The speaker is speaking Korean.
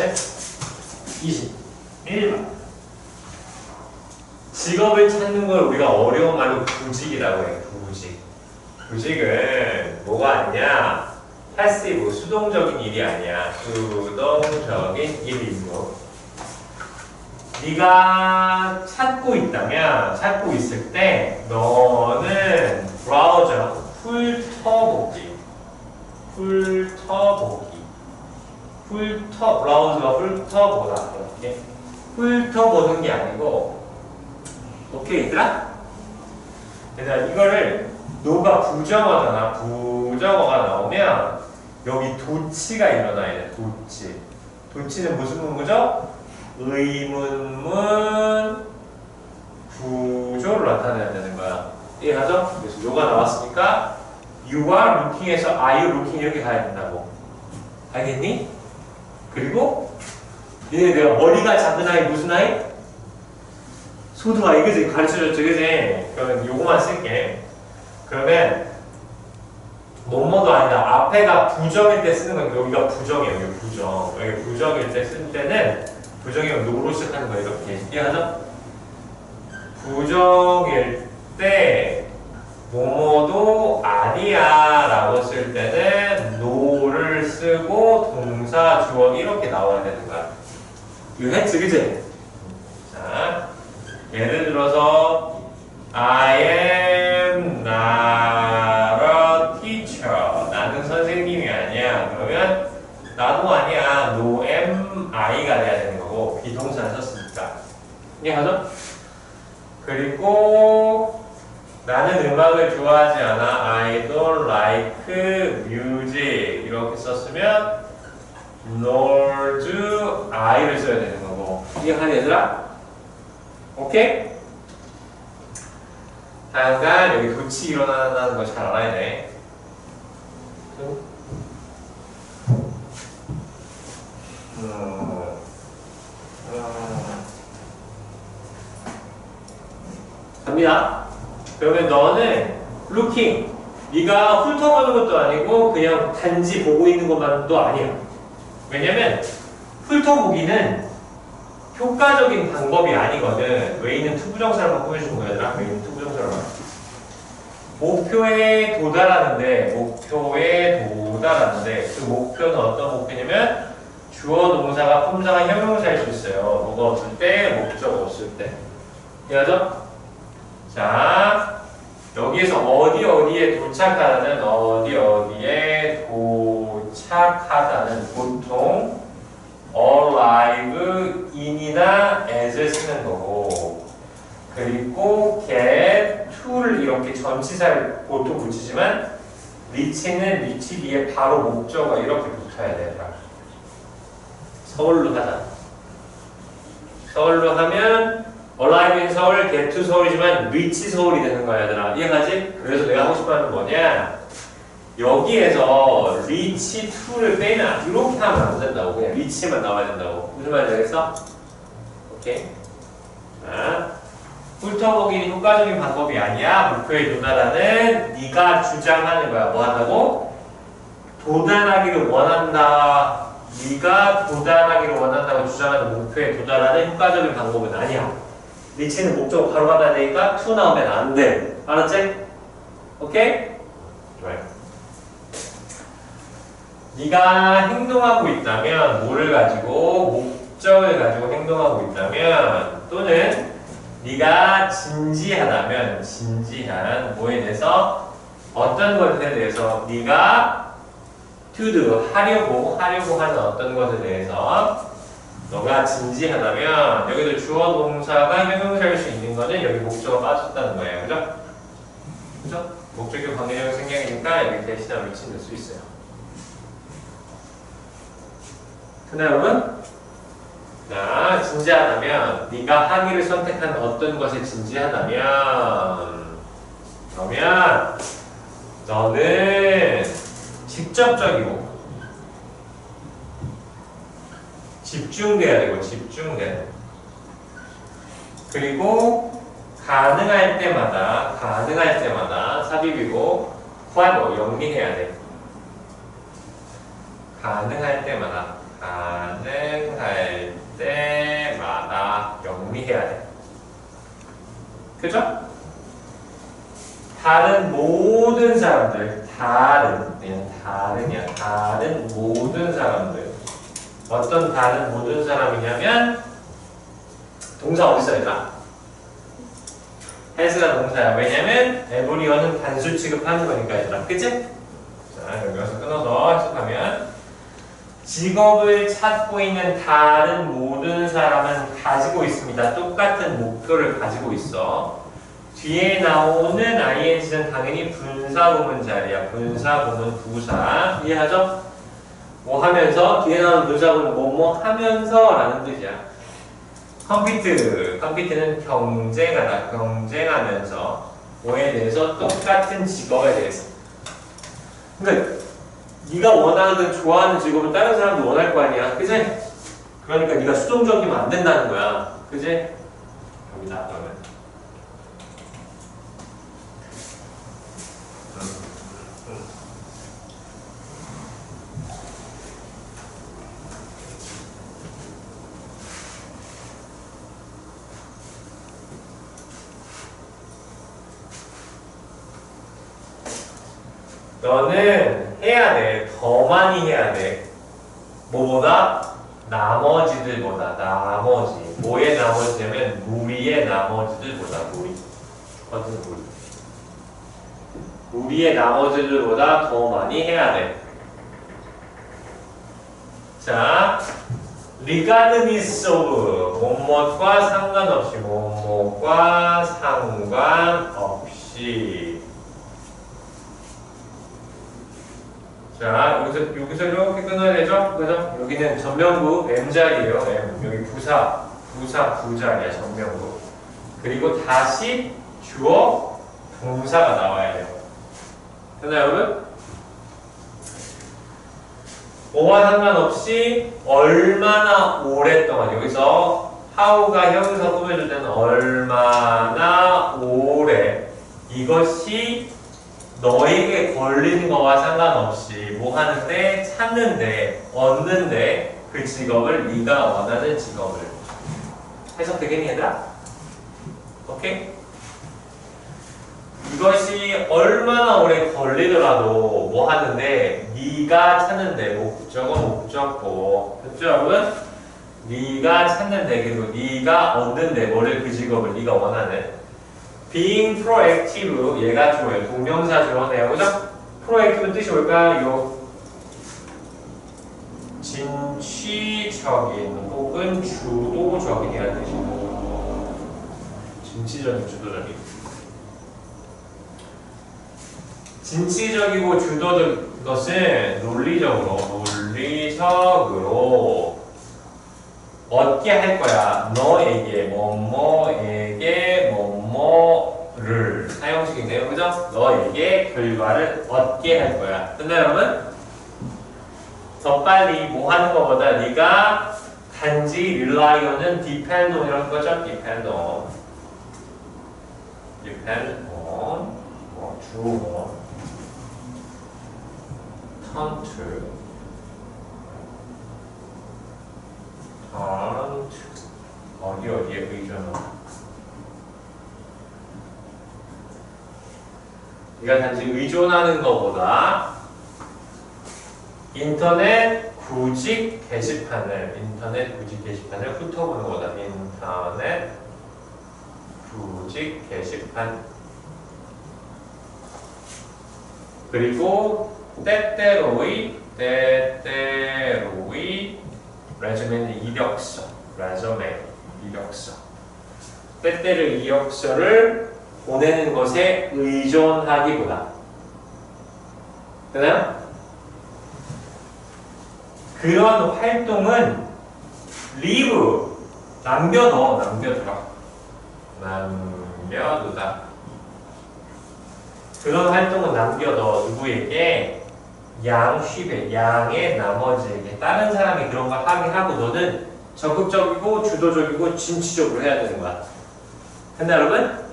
셋, 20. 1번. 직업을 찾는 걸 우리가 어려운 말로 구직이라고 해요. 구직. 구직은 뭐가 아니냐? 패시브, 수동적인 일이 아니야. 수동적인 일이고. 네가 찾고 있다면 찾고 있을 때 너는 브라우저 훑어보기 훑어보기 훑어 브라우저가 훑어보다 이렇게 훑어보는 게 아니고 오케이 얘들아? 얘들아 이거를 노가 부정어잖아 부정어가 나오면 여기 도치가 일어나야 돼 도치 도치는 무슨 문구죠? 의문문 구조를 나타내야 되는 거야. 이해가죠? 그래서 요가 나왔으니까 you are looking에서 are you looking 이렇게 가야 된다고. 알겠니? 그리고 얘네 내가 머리가 작은 아이 무슨 아이? 소두아이 그지? 가르쳐줬죠 그지? 그러면 요거만 쓸게. 그러면 뭐뭐도 아니다. 앞에가 부정일 때 쓰는 건 여기가 부정이에요. 여기 부정. 여기 부정일 때 쓸 때는 부정이면 노로 시작하는 거예요. 이렇게 이해하죠? 부정일 때 뭐뭐도 아니야 라고 쓸 때는 노를 쓰고 동사 주어 이렇게 나와야 되는 거야. 했지 그지? 자 예를 들어서 I am not a teacher 나는 선생님이 아니야 그러면 나도 아니야 no am I가 돼야 되는 거고 비동사를 썼으니까 이해하죠? 그리고 나는 음악을 좋아하지 않아. I don't like music. 이렇게 썼으면 nor do I를 써야 되는 거고. 이해하니 얘들아? 오케이? 잠깐 여기 도치 일어난다는 거잘 알아야 돼. 음. 음. 갑니다. 그러면 너는 looking 네가 훑어보는 것도 아니고 그냥 단지 보고 있는 것만도 아니야. 왜냐면 훑어보기는 효과적인 방법이 아니거든. 왜 있는 투부정사를 바꾸어주는 거야, 얘들아? 왜 있는 투부정사를 목표에 도달하는데 목표에 도달하는데 그 목표는 어떤 목표냐면 주어 동사가 품사가 형용사일 수 있어요. 뭐가 없을 때, 목적 없을 때. 이해하죠? 자, 여기에서 어디 어디에 도착하다는 어디 어디에 도착하다는 보통 arrive in이나 as를 쓰는 거고 그리고 get to를 이렇게 전치사를 보통 붙이지만 reach는 reach 뒤에 바로 목적어 이렇게 붙어야 돼요. 서울로 하자. 서울로 하면 얼라이브 인 서울, 게투 서울이지만 리치 서울이 되는 거야 얘들아. 이해가지? 그래서 내가 하고 싶어 하는 뭐냐? 여기에서 리치 투를 빼면 이렇게 하면 안 된다고. 그냥 리치만 나와야 된다고. 무슨 말인지 알겠어? 오케이. 자. 훑어보기는 효과적인 방법이 아니야. 목표에 도달하는 네가 주장하는 거야. 뭐 한다고? 도달하기를 원한다. 네가 도달하기를 원한다고 주장하는 목표에 도달하는 효과적인 방법은 아니야 리치는 목적을 바로 받아야 되니까 to 나오면 안 돼. 알았지? 오케이? 좋아요. 네가 행동하고 있다면 뭐를 가지고 목적을 가지고 행동하고 있다면 또는 네가 진지하다면 진지한 뭐에 대해서 어떤 것에 대해서 네가 to do 하려고 하려고 하는 어떤 것에 대해서 너가 진지하다면 여기도 주어 동사가 형용사일 수 있는 거는 여기 목적어 빠졌다는 거예요. 그죠? 그죠? 목적격 관계적 생략이니까 여기 대신하면 미친 될수 있어요. 근데 여러분? 자, 진지하다면 네가 하기를 선택한 어떤 것에 진지하다면 그러면 너는 직접적이고 집중돼야 되고 집중돼야 되고 그리고 가능할 때마다 가능할 때마다 삽입이고 후하고 영리해야 돼. 가능할 때마다 가능할 때마다 영리해야 돼. 그죠? 다른 모든 사람들 다른 그냥 다른이야 다른 모든 사람들. 어떤 다른 모든 사람이냐면, 동사 어디 써있나? has가 동사야. 왜냐면, 에브리언은 단수 취급하는 거니까, 얘들아. 그치? 자, 여기서 끊어서 해석하면, 직업을 찾고 있는 다른 모든 사람은 가지고 있습니다. 똑같은 목표를 가지고 있어. 뒤에 나오는 ing는 당연히 분사 구문 자리야. 분사 구문 부사. 이해하죠? 뭐 하면서 뒤에 나오는 분사구문 뭐뭐 하면서 라는 뜻이야. 컴피트. 컴피트는 경쟁하다. 경쟁하면서 뭐에 대해서 똑같은 직업에 대해서. 그러니까 네가 원하는 좋아하는 직업은 다른 사람도 원할 거 아니야. 그지? 그러니까 네가 수동적이면 안 된다는 거야. 그지? 여기다 너는 해야 돼. 더 많이 해야 돼. 뭐보다? 나머지들보다. 나머지. 뭐의 나머지냐면 무리의 나머지들보다. 무리. 어떤 무리? 무리의 나머지들보다 더 많이 해야 돼. 자, regardless of 뭐뭐과 상관없이 뭐뭐과 상관없이 자, 여기서, 여기서 이렇게 끊어야 되죠? 그죠? 여기는 전명구 M자리에요. M. 여기 부사, 부사 부자리야, 전명구. 그리고 다시 주어, 동사가 나와야 돼요. 됐나요, 여러분? 뭐와 상관없이 얼마나 오랫동안, 여기서 how가 형용사 꾸며줄 때는 얼마나 오래. 이것이 너에게 걸리는 거와 상관없이 뭐 하는데 찾는데 얻는데 그 직업을 네가 원하는 직업을 해석 되겠니 얘들아? 오케이? 이것이 얼마나 오래 걸리더라도 뭐 하는데 네가 찾는데 목적은 목적고 여러분? 네가 찾는데 그리고 네가 얻는데 뭐를 그 직업을 네가 원하는 being proactive 얘가 주어요. 동명사 주어네요. 그죠? proactive 뜻이 뭘까요? 진취적인 혹은 주도적인이라는 뜻이고 진취적인 주도적인 진취적이고 주도적인 것은 논리적으로 논리적으로 얻게 할 거야. 너에게 뭐뭐에게 뭐뭐를 사용식인데요. 그죠? 너에게 결과를 얻게 할 거야. 됐나요, 여러분? 더 빨리 뭐 하는 것보다 네가 단지 rely on은 depend on 이런 거죠? depend on. depend on. 뭐, 주어. turn to. turn to. 어디 어디에 의존 은? 네가 단지 의존하는 것보다 인터넷 구직 게시판을 인터넷 구직 게시판을 훑어보는 거다. 인터넷 구직 게시판 그리고 때때로의 때때로의 레즈메는 이력서 레즈메 이력서 때때로 이력서를 보내는 것에 의존하기보다. 되나요? 그런 활동은 leave 남겨둬 남겨둬 남겨두다. 그런 활동은 남겨둬 누구에게? 양쉽에 양의 나머지에게. 다른 사람이 그런 걸 하게 하고 너는 적극적이고 주도적이고 진취적으로 해야 되는 거야. 됐나 여러분?